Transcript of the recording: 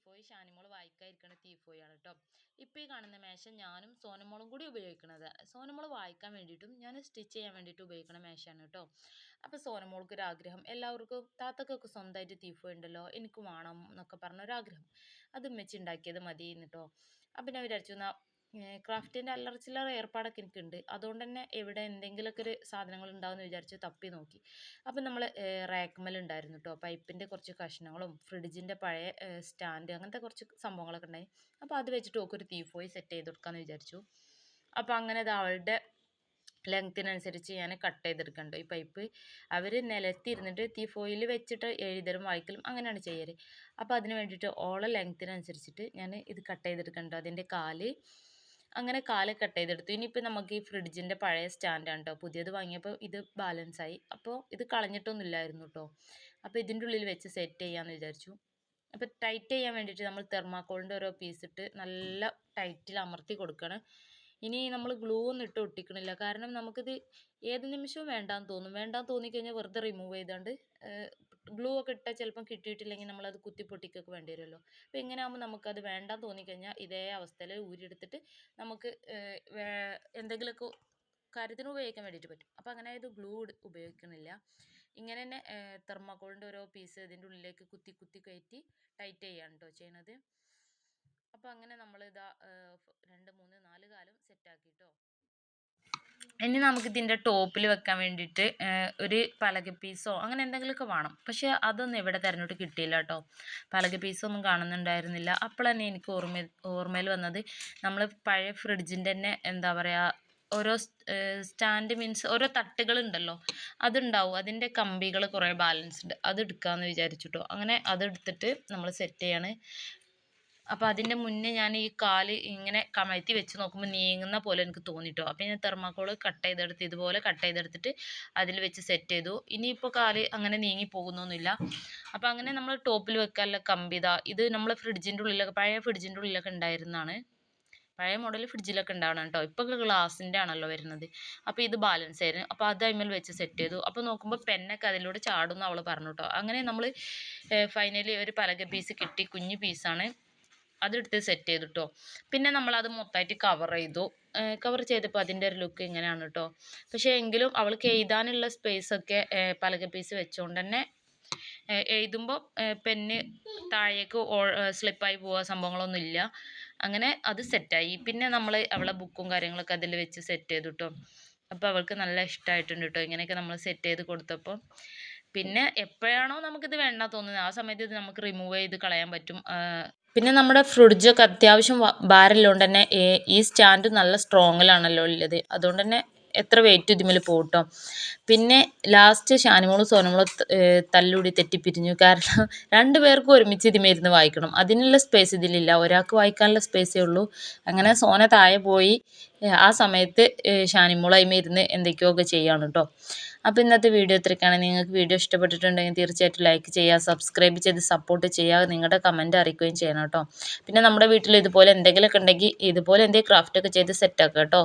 തീഫോയി ഷാനിമോൾ വായിക്കാതിരിക്കുന്ന തീഫോയാണ് കേട്ടോ ഇപ്പോൾ ഈ കാണുന്ന മേശ ഞാനും സോനമോളും കൂടി ഉപയോഗിക്കുന്നത് സോനമോൾ വായിക്കാൻ വേണ്ടിയിട്ടും ഞാൻ സ്റ്റിച്ച് ചെയ്യാൻ വേണ്ടിയിട്ട് ഉപയോഗിക്കുന്ന മേശയാണ് കേട്ടോ അപ്പോൾ സോനമോൾക്ക് ഒരു ആഗ്രഹം എല്ലാവർക്കും താത്തക്കൊക്കെ സ്വന്തമായിട്ട് തീഫോയി ഉണ്ടല്ലോ എനിക്ക് വേണം എന്നൊക്കെ പറഞ്ഞ ഒരു ആഗ്രഹം അത് ഉമ്മച്ചി ഉണ്ടാക്കിയത് മതി എന്നിട്ടോ അപ്പം ഞാൻ വിചാരിച്ചു ക്രാഫ്റ്റിന്റെ അല്ലറ ചില്ലറ ഏർപ്പാടൊക്കെ എനിക്കുണ്ട്. അതുകൊണ്ട് തന്നെ ഇവിടെ എന്തെങ്കിലുമൊക്കെ ഒരു സാധനങ്ങൾ ഉണ്ടാവുമെന്ന് വിചാരിച്ച് തപ്പി നോക്കി. അപ്പം നമ്മൾ റാക്ക്മൽ ഉണ്ടായിരുന്നു കേട്ടോ പൈപ്പിന്റെ കുറച്ച് കഷ്ണങ്ങളും ഫ്രിഡ്ജിന്റെ പഴയ സ്റ്റാൻഡ് അങ്ങനത്തെ കുറച്ച് സംഭവങ്ങളൊക്കെ ഉണ്ടായി. അപ്പോൾ അത് വെച്ചിട്ട് ഒക്കെ ഒരു തീഫോയി സെറ്റ് ചെയ്ത് കൊടുക്കാമെന്ന് വിചാരിച്ചു. അപ്പോൾ അങ്ങനെ അത് അവളുടെ ലെങ്ത്തിനനുസരിച്ച് ഞാൻ കട്ട് ചെയ്തെടുക്കണ്ടോ ഈ പൈപ്പ് അവർ നിലത്തിരുന്നിട്ട് തീ ഫോയിൽ വെച്ചിട്ട് എഴുതലും വായിക്കലും അങ്ങനെയാണ് ചെയ്യാറ് അപ്പോൾ അതിന് വേണ്ടിയിട്ട് ഓള ലെങ്ത്തിനനുസരിച്ചിട്ട് ഞാൻ ഇത് കട്ട് ചെയ്തെടുക്കണ്ടോ അതിന്റെ കാൽ അങ്ങനെ കാൽ കട്ട് ചെയ്തെടുത്തു. ഇനിയിപ്പോൾ നമുക്ക് ഈ ഫ്രിഡ്ജിന്റെ പഴയ സ്റ്റാൻഡാണ് കേട്ടോ പുതിയത് വാങ്ങിയപ്പോൾ ഇത് ബാലൻസ് ആയി അപ്പോൾ ഇത് കളഞ്ഞിട്ടൊന്നുമില്ലായിരുന്നു കേട്ടോ. അപ്പോൾ ഇതിന്റെ ഉള്ളിൽ വെച്ച് സെറ്റ് ചെയ്യാമെന്ന് വിചാരിച്ചു. അപ്പോൾ ടൈറ്റ് ചെയ്യാൻ വേണ്ടിയിട്ട് നമ്മൾ തെർമാക്കോളിന്റെ ഓരോ പീസ് ഇട്ട് നല്ല ടൈറ്റിൽ അമർത്തി കൊടുക്കണം ഇനി നമ്മൾ ഗ്ലൂ ഒന്നും ഇട്ട് ഒട്ടിക്കണില്ല. കാരണം നമുക്കിത് ഏത് നിമിഷവും വേണ്ടാന്ന് തോന്നും. വേണ്ടാന്ന് തോന്നിക്കഴിഞ്ഞാൽ വെറുതെ റിമൂവ് ചെയ്താണ്ട് ഗ്ലൂ ഒക്കെ ഇട്ടാൽ ചിലപ്പം കിട്ടിയിട്ടില്ലെങ്കിൽ നമ്മളത് കുത്തി പൊട്ടിക്കൊക്കെ വേണ്ടി വരുമല്ലോ. അപ്പോൾ ഇങ്ങനെ ആകുമ്പോൾ നമുക്കത് വേണ്ടാന്ന് തോന്നിക്കഴിഞ്ഞാൽ ഇതേ അവസ്ഥയിൽ ഊരിയെടുത്തിട്ട് നമുക്ക് എന്തെങ്കിലുമൊക്കെ കാര്യത്തിന് ഉപയോഗിക്കാൻ വേണ്ടിയിട്ട് പറ്റും. അപ്പോൾ അങ്ങനെ ഇത് ഗ്ലൂ ഉപയോഗിക്കുന്നില്ല ഇങ്ങനെ തന്നെ തെർമാക്കോളിന്റെ ഓരോ പീസ് ഇതിന്റെ ഉള്ളിലേക്ക് കുത്തി കുത്തി കയറ്റി ടൈറ്റ് ചെയ്യാണ് കേട്ടോ ചെയ്യണത്. അപ്പോൾ അങ്ങനെ നമ്മൾ ഇതാ രണ്ട് മൂന്ന് നാല് കാലം സെറ്റാക്കി കേട്ടോ ഇനി നമുക്ക് ഇതിന്റെ ടോപ്പിൽ വെക്കാൻ വേണ്ടിയിട്ട് ഒരു പലക പീസോ അങ്ങനെ എന്തെങ്കിലുമൊക്കെ വേണം. പക്ഷേ അതൊന്നും ഇവിടെ തിരഞ്ഞിട്ട് കിട്ടിയില്ല കേട്ടോ. പലക പീസൊന്നും കാണുന്നുണ്ടായിരുന്നില്ല. അപ്പോൾ തന്നെ എനിക്ക് ഓർമ്മ ഓർമ്മയിൽ വന്നത് നമ്മൾ പഴയ ഫ്രിഡ്ജിന്റെ തന്നെ എന്താ പറയുക ഓരോ സ്റ്റാൻഡ് മീൻസ് ഓരോ തട്ടുകളുണ്ടല്ലോ അതുണ്ടാവും. അതിന്റെ കമ്പികൾ കുറേ ബാലൻസ് ഉണ്ട്. അത് വിചാരിച്ചിട്ടോ. അങ്ങനെ അതെടുത്തിട്ട് നമ്മൾ സെറ്റ് ചെയ്യാണ്. അപ്പോൾ അതിന്റെ മുന്നേ ഞാൻ ഈ കാൽ ഇങ്ങനെ കമഴ്ത്തി വെച്ച് നോക്കുമ്പോൾ നീങ്ങുന്ന പോലെ എനിക്ക് തോന്നിട്ടോ. അപ്പോൾ ഞാൻ തെർമാക്കോൾ കട്ട് ചെയ്തെടുത്ത് ഇതുപോലെ കട്ട് ചെയ്തെടുത്തിട്ട് അതിൽ വെച്ച് സെറ്റ് ചെയ്തു. ഇനിയിപ്പോൾ കാൽ അങ്ങനെ നീങ്ങി പോകുന്നൊന്നുമില്ല. അപ്പോൾ അങ്ങനെ നമ്മൾ ടോപ്പിൽ വെക്കാനുള്ള കമ്പിത ഇത് നമ്മൾ ഫ്രിഡ്ജിന്റെ ഉള്ളിലൊക്കെ പഴയ ഫ്രിഡ്ജിന്റെ ഉള്ളിലൊക്കെ ഉണ്ടായിരുന്നതാണ് പഴയ മോഡൽ ഫ്രിഡ്ജിലൊക്കെ ഉണ്ടാവണം കേട്ടോ. ഇപ്പോൾ ഗ്ലാസിന്റെ ആണല്ലോ വരുന്നത്. അപ്പോൾ ഇത് ബാലൻസ് ആയിരുന്നു. അപ്പോൾ അത് അതിന്മേൽ വെച്ച് സെറ്റ് ചെയ്തു. അപ്പോൾ നോക്കുമ്പോൾ പെന്നൊക്കെ അതിലൂടെ ചാടുമെന്ന് അവൾ പറഞ്ഞു കേട്ടോ അങ്ങനെ നമ്മൾ ഫൈനലി ഒരു പലക പീസ് കിട്ടി. കുഞ്ഞു പീസാണ് അതെടുത്ത് സെറ്റ് ചെയ്തു കേട്ടോ പിന്നെ നമ്മളത് മൊത്തമായിട്ട് കവർ ചെയ്തു. കവർ ചെയ്തപ്പോൾ അതിന്റെ ഒരു ലുക്ക് ഇങ്ങനെയാണ് കേട്ടോ പക്ഷേ എങ്കിലും അവൾക്ക് എഴുതാനുള്ള സ്പേസൊക്കെ പലക പീസ് വെച്ചുകൊണ്ട് തന്നെ എഴുതുമ്പോൾ പെന്ന് താഴേക്ക് സ്ലിപ്പായി പോവുക സംഭവങ്ങളൊന്നും ഇല്ല. അങ്ങനെ അത് സെറ്റായി പിന്നെ നമ്മൾ അവളെ ബുക്കും കാര്യങ്ങളൊക്കെ അതിൽ വെച്ച് സെറ്റ് ചെയ്തു കേട്ടോ അപ്പോൾ അവൾക്ക് നല്ല ഇഷ്ടമായിട്ടുണ്ട് കേട്ടോ ഇങ്ങനെയൊക്കെ നമ്മൾ സെറ്റ് ചെയ്ത് കൊടുത്തപ്പോൾ പിന്നെ എപ്പോഴാണോ നമുക്കിത് വേണ്ട തോന്നുന്നത്. ആ സമയത്ത് ഇത് നമുക്ക് റിമൂവ് ചെയ്ത് കളയാൻ പറ്റും. പിന്നെ നമ്മുടെ ഫ്രിഡ്ജൊക്കെ അത്യാവശ്യം ഭാരമുള്ളതുകൊണ്ട് തന്നെ ഈ സ്റ്റാൻഡ് നല്ല സ്ട്രോങ്ങിലാണല്ലോ ഉള്ളത്. അതുകൊണ്ട് തന്നെ എത്ര വെയിറ്റ് ഇതിമേൽ പോട്ടോ. പിന്നെ ലാസ്റ്റ് ഷാനിമോളും സോനമോളും തല്ലൂടി തെറ്റിപ്പിരിഞ്ഞു. കാരണം രണ്ട് പേർക്കും ഒരുമിച്ച് ഇതിമേരുന്ന് വായിക്കണം. അതിനുള്ള സ്പേസ് ഇതിലില്ല. ഒരാൾക്ക് വായിക്കാനുള്ള സ്പേസേ ഉള്ളൂ. അങ്ങനെ സോന താഴെ പോയി ആ സമയത്ത് ഷാനിമോൾ അതിമേരുന്ന് എന്തൊക്കെയൊക്കെ ചെയ്യാണ് കേട്ടോ അപ്പോൾ ഇന്നത്തെ വീഡിയോ ഇത്രയ്ക്കാണ് നിങ്ങൾക്ക് വീഡിയോ ഇഷ്ടപ്പെട്ടിട്ടുണ്ടെങ്കിൽ തീർച്ചയായിട്ടും ലൈക്ക് ചെയ്യുക സബ്സ്ക്രൈബ് ചെയ്ത് സപ്പോർട്ട് ചെയ്യുക നിങ്ങളുടെ കമന്റ് അറിയിക്കുകയും ചെയ്യണം കേട്ടോ പിന്നെ നമ്മുടെ വീട്ടിൽ ഇതുപോലെ എന്തെങ്കിലുമൊക്കെ ഉണ്ടെങ്കിൽ ഇതുപോലെ എന്തെങ്കിലും ക്രാഫ്റ്റൊക്കെ ചെയ്ത് സെറ്റാക്കുക കേട്ടോ